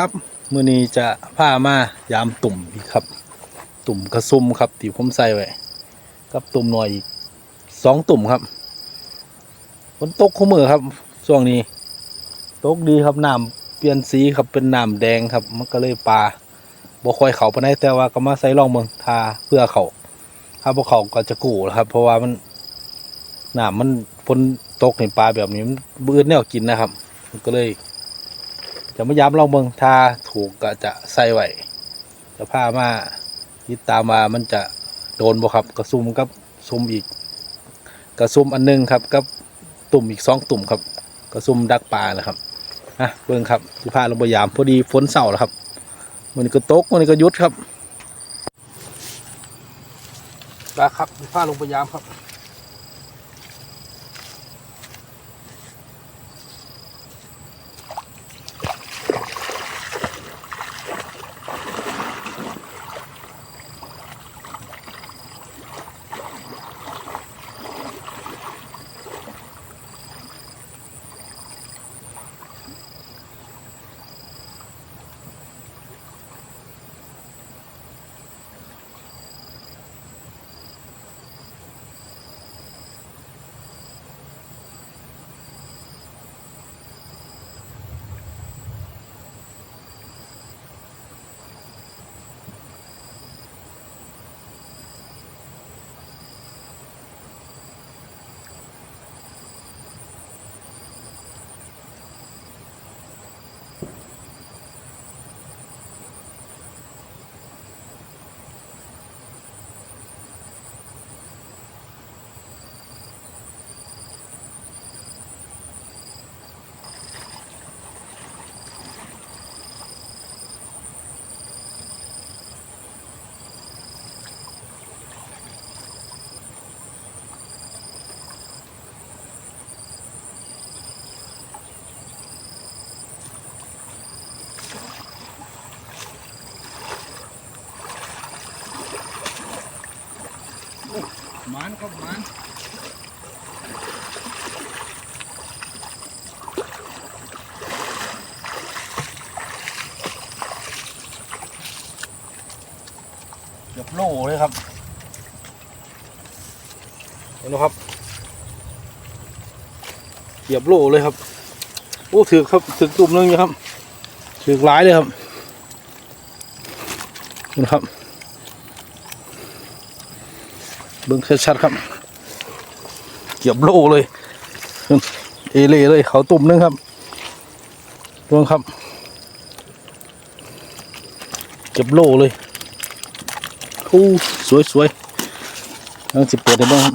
ครับมือนี้จะพามายามตุ่มอีกครับ ตุ่มกระซุมครับที่ผมใส่ไว้กับตุ่มหน่อยอีกสองตุ่มครับฝนตกคู่มือครับช่วงนี้ ตกดีครับน้ำเปลี่ยนสีครับเป็นน้ำแดงครับ มันก็เลยปลาบ่ค่อยเขาปานใดแต่ว่าก็มาใส่ร่องเมืองทาเพื่อเขาถ้าบ่เขาก็จะกูแล้วครับ เพราะว่ามันน้ำมันฝนตกในปลาแบบนี้มันบื้นแนวกินนะครับ มันก็เลย จะมาย้ำลองเบิงถ้าถูกก็จะใส่ไว้จะพามาติดตามมามันจะโดนบ่ครับกระซุ่มกับซุ่มอีก กระซุ่มอันหนึงครับกับตุ่มอีกสองตุ่มครับ กระซุ่มดักปลาเลยครับอะเบิ่งครับที่พาลงไปยามพอดีฝนเสาแล้วครับมันนี้ก็ตกมันนี้ก็ยุดครับปลาครับที่พาลงไปยามครับ มันครับมันเกือบโลเลยครับเห็นไหมครับเกือบโลเลยครับโอ้ถือครับถือตุ่มหนึงอยู่ครับถือหลายเลยครับนะครับ เบิ้งชัดๆครับ เกียบโลเลย เอเล่เลยเขาตุ่มนึงครับเบิ้งครับ เก็บโลเลยอู้สวยๆต้องสิเปิดได้บ้างครับ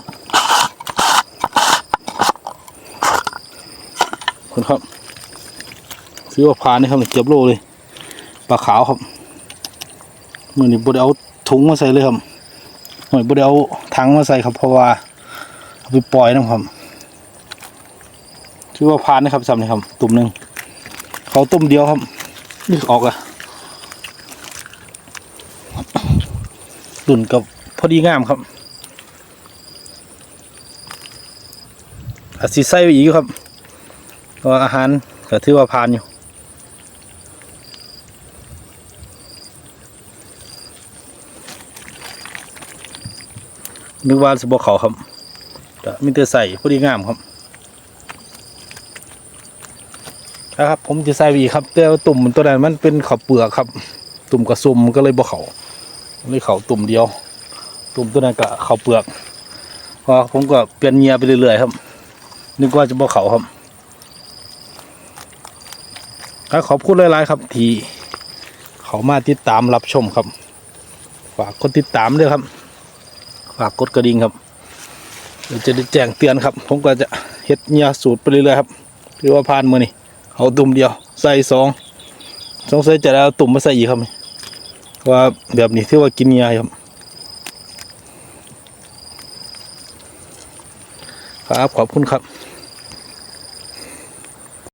คนครับซื้อว่าพานนี่ครับเก็บโลเลยปลาขาวครับมือนี้บุได้เอาถุงมาใส่เลยครับหน่อยบ่ได้เอา ถังมาใส่ครับเพราะว่าเอาไปปล่อยนะครับชื่อว่าพานนะครับสำนี่ครับ ตุ่มหนึ่งเขาตุ่มเดียวครับนี่ออกอะตุ่นกับพอดีงามครับอาจสิใส่ไปอีกครับเพราะว่าอาหารก็ถือว่าพานอยู่ นึกว่าสบเขาครับแต่มีแต่ใส่พอดีงามครับนะครับ ผมจะใส่วีครับแต่ว่าตุ่มตัวนั้นมันเป็นข้าวเปลือกครับ ตุ่มกระซุมก็เลยบ่เขาเลยเขาตุ่มเดียว ตุ่มตัวนั้นก็ข้าวเปลือกพราะผมก็เปลี่ยนเงียไปเรื่อยๆครับ นึกว่าจะบ่เขาครับก็ขอบคุณหลายๆครับที่เขามาติดตามรับชมครับฝากกดติดตามด้วยครับ ฝากกดกระดิ่งครับเดี๋ยวจะได้แจ้งเตือนครับ ผมก็จะเฮ็ดเนียสูตรไปเรื่อยๆครับหรือว่าผ่านมือนี่เอาตุ่มเดียวใส่สองสงสัยจะได้เอาตุ่มมาใส่อีกครับว่าแบบนี้ที่ว่ากินเนียครับครับขอบคุณครับ